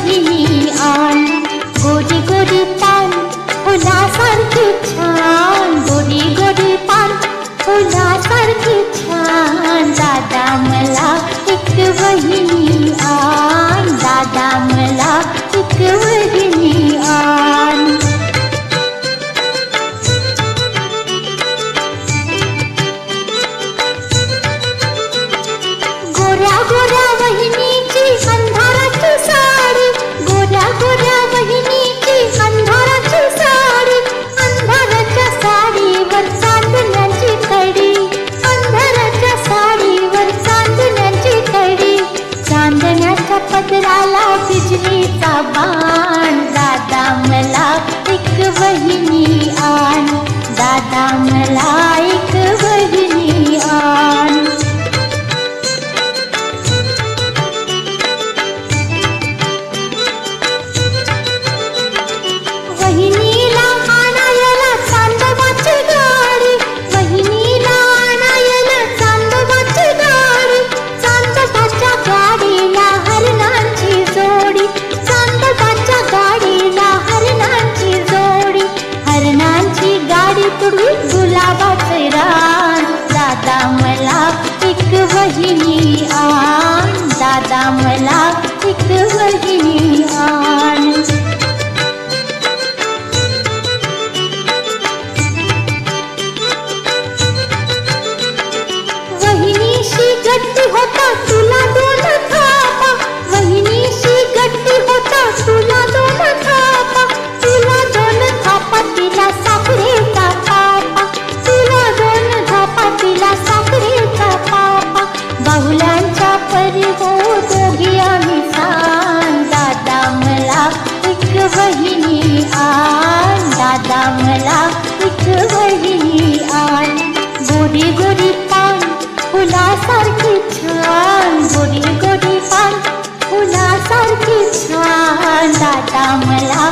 नहीं पदराला बिजलीचा बाण दादा मला एक वही बाबाच रान दादा मला एक बहिणी आण. राम ला